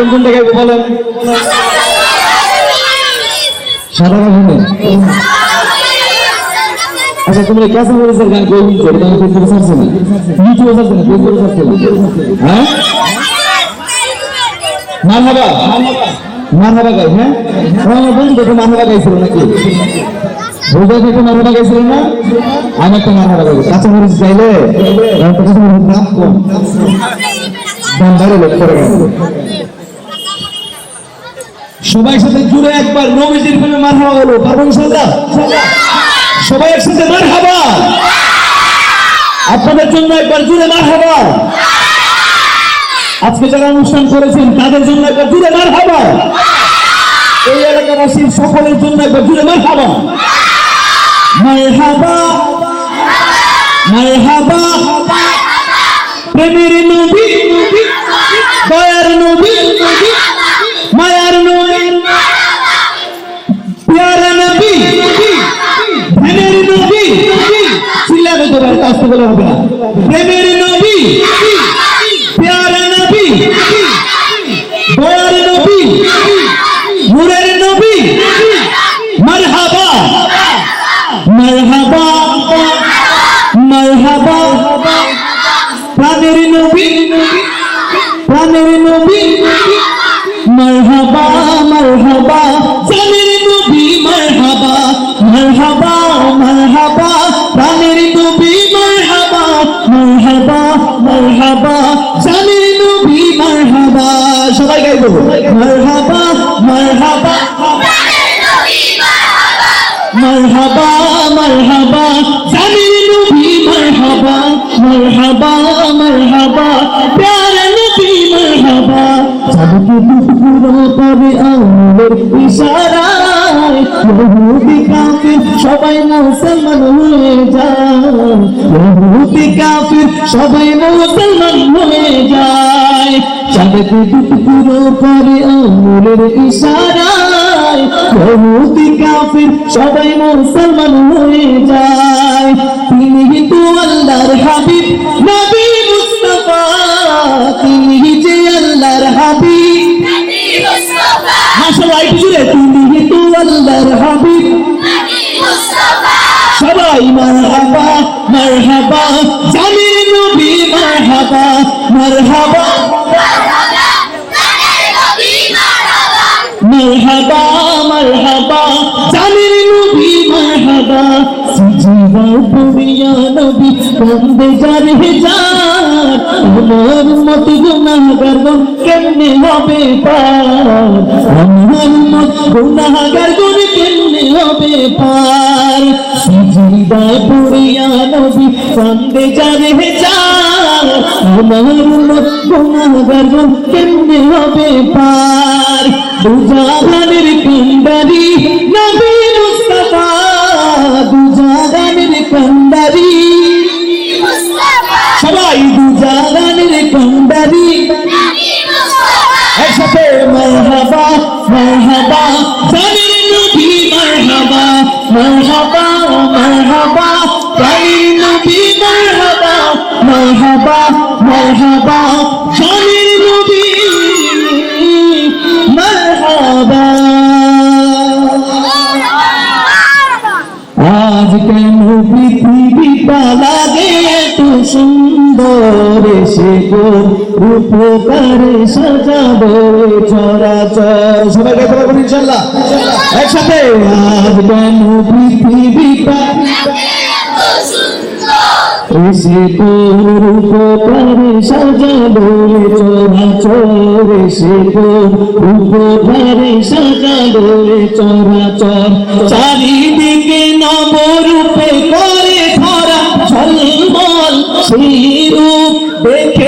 কোন কোনটা গাইবো বলেন? সাদা গান আচ্ছা তোমরা ক্যাসে মরিসের গান? কই বলছো, এটা আমি ফেসবুকে ছাড়ছি না। ইউটিউবে ছাড়ছি না? ফেসবুকে ছাড়ছি না? হ্যাঁ? মারহাবা। মারহাবা গাই হ্যাঁ? আমার বন্ধু তো মারহাবা গাইছিল নাকি? রোজা থেকে মারহাবা গাইছিল না? আমি একটা গেল সবাই সাথে জুড়ে একবার নবীজির প্রেমে মারহাবা হলো। পারবেন ইনশাআল্লাহ সবাই একসাথে মারহাবা। আপনাদের জন্য একবার জুড়ে মারহাবা। আজকে যারা অনুষ্ঠান করেছেন, তাদের জন্য একবার জুড়ে মারহাবা। এই এলাকাবাসীর সকলের জন্য একবার জুড়ে মারহাবা। মারহাবা। মারহাবা। প্রেমের নবী। দয়ার নবী। মায়ার চিল্লাবে তো ভাই কাজ বলে হবে না। প্রেমের নবী প্যারা নবী, দয়ার নবী, নূরের নবী, মারহাবা মারহাবা মারহাবা, প্রাণের নবী প্রাণের নবী, মারহাবা। মারহাবা প্রাণের নবী মারহাবা। সবাই গাইবো মারহাবা মারহাবা। সবাই মুসলমান হয়ে যায়। ইহুদি কাফির, সবাই মুসলমান হয়ে যায়। সবকে দুপুরো পাবে আঙ্গুলের ইশারায়। ইহুদি কাফির, সবাই মুসলমান হয়ে যায়। তিনি তো আল্লাহর হাবিব, নবী মুস্তাফা। তিনি যে আল্লাহর হাবিব। সবাই বুঝলে তিনি তো আল্লাহর হাবিব। সবাই মারহাবা মারহাবা জামির নবী মারহাবা মারহাবা। মারহাবা মারহাবা জামির নবী মারহাবা। সিজিদা দুনিয়া নবী জানে যার আমার কেমনে হবে পার? আমার মত গুনাহগার গণ কেমনে হবে পার? সিজিদা দুনিয়া নবী বন্দে জানে যার আমার মত গুনাহগার কেমনে হবে পার দুজাহানের কন্দারি নবী মুস্তাফা দুজাহানের কন্দারি সবাই দুজাহানের কন্দারি একসাথে মারহাবা মারহাবা সুন্দর সে গো রূপকারে সাজাবো চরাচর। সবাই গাইতে পারবেন ইনশাল্লাহ? একসাথে। আজ কেন পৃথিবীটা? এসে তোর উপকারে সাজাবো চরাচর। এসে তোর উপকারে সাজাবো চরাচর। চারিদিকে নবরূপে করে ধরা ঝলমল সেই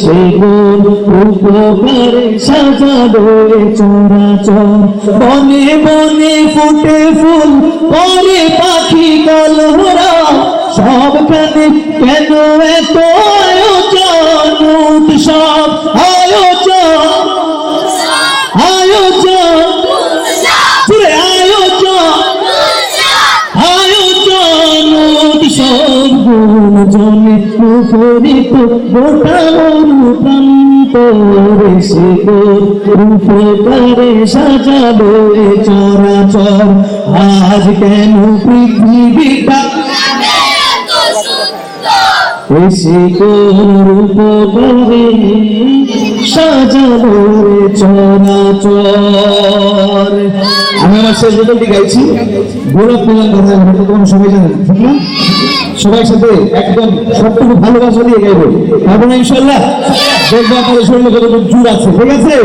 সে চরাচর। বনে বনে ফুটে ফুল পরে পাখি কালোরা। সবখানে কেন এত আয়োজন? মুখরিত গোটা প্রান্ত রেসে রূপে করে সাজাবে চরাচর। আজ কেন পৃথিবীটা এসে রূপ করে সাজালো রে চরাচর আমি আমার শেষ বোতলটি গাইছি। গোলাপ প্রদান কথা হয়তো তোমার সবাই জানেন, ঠিক না? সবার সাথে একদম সবটুকু ভালোবাসা দিয়ে গাইবো। তারপরে ইনশাল্লাহ? দেখব আপনাদের শরীরে কতটুকু জোর আছে, ঠিক আছে?